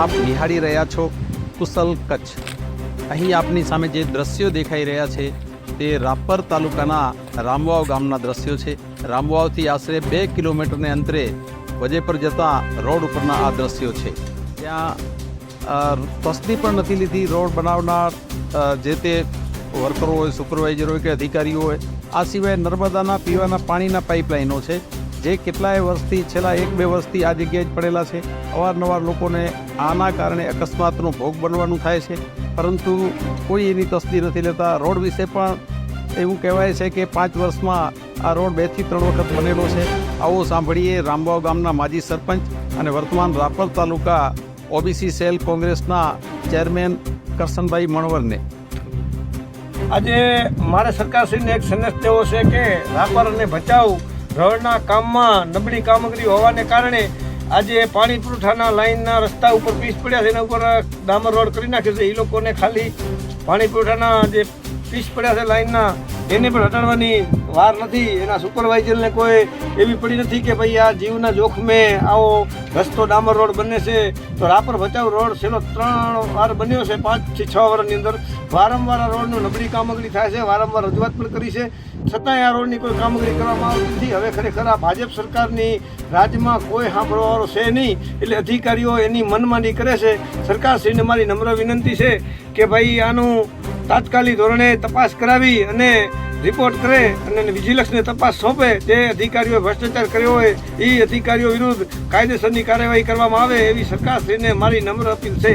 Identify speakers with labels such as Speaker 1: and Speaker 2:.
Speaker 1: આપ નિહાળી રહ્યા છો કુશલ કચ્છ. અહીં આપની સામે જે દ્રશ્યો દેખાઈ રહ્યા છે, તે રાપર તાલુકાના રામવાવ ગામના દ્રશ્યો છે. રામવાવથી આશરે બે કિલોમીટરને અંતરે વજે પર જતા રોડ ઉપરના આ દ્રશ્યો છે. ત્યાં તસ્દી પણ નથી લીધી. રોડ બનાવનાર જે તે વર્કરો હોય સુપરવાઇઝર હોય કે અધિકારીઓ હોય આ સિવાય નર્મદાના પીવાના પાણીના પાઇપલાઇનો છે. જે કેટલાય વર્ષથી, છેલ્લા એક બે વર્ષથી આ જગ્યાએ જ પડેલા છે. અવારનવાર લોકોને આના કારણે અકસ્માતનો ભોગ બનવાનું થાય છે. પરંતુ કોઈ એની તસ્દી નથી લેતા. રોડ વિશે પણ એવું કહેવાય છે કે પાંચ વર્ષમાં આ રોડ બેથી ત્રણ વખત બનેલો છે. આવો સાંભળીએ રામબાવ ગામના માજી સરપંચ અને વર્તમાન રાપર તાલુકા ઓબીસી સેલ કોંગ્રેસના ચેરમેન કરશનભાઈ મણવરને.
Speaker 2: આજે મારે સરકારશ્રીને એક સંદેશ દેવો છે કે રાપર અને ભચાઉ રોડના કામમાં નબળી કામગીરી હોવાને કારણે આજે પાણી પુરવઠાના લાઇનના રસ્તા ઉપર પીસ પડ્યા છે. એના ઉપર ડામર રોડ કરી નાખ્યો છે. એ લોકોને ખાલી પાણી પુરવઠાના જે પીસ પડ્યા છે લાઈનના એને પણ હટાડવાની વાર નથી. એના સુપરવાઇઝરને કોઈ એવી પડી નથી કે ભાઈ આ જીવના જોખમે આવો રસ્તો ડામર રોડ બને છે. તો રાપર ભચાઉ રોડ છેલ્લો ત્રણ વાર બન્યો છે, પાંચથી છ વર્ષની અંદર. વારંવાર આ રોડનું નબળી કામગીરી થાય છે, વારંવાર રજૂઆત પણ કરી છે. છતાંય આ રોડની કોઈ કામગીરી કરવામાં આવતી નથી. હવે ખરેખર આ ભાજપ સરકારની રાજ્યમાં કોઈ સાંભળવાવાળો છે નહીં. એટલે અધિકારીઓ એની મનમાની કરે છે. સરકારશ્રીને મારી નમ્ર વિનંતી છે કે ભાઈ આનું તાત્કાલિક ધોરણે તપાસ કરાવી અને રિપોર્ટ કરે અને વિજિલન્સને તપાસ સોંપે. જે અધિકારીઓ ભ્રષ્ટાચાર કર્યો હોય, એ અધિકારીઓ વિરુદ્ધ કાયદેસરની કાર્યવાહી કરવામાં આવે એવી સરકારશ્રીને મારી નમ્ર અપીલ છે.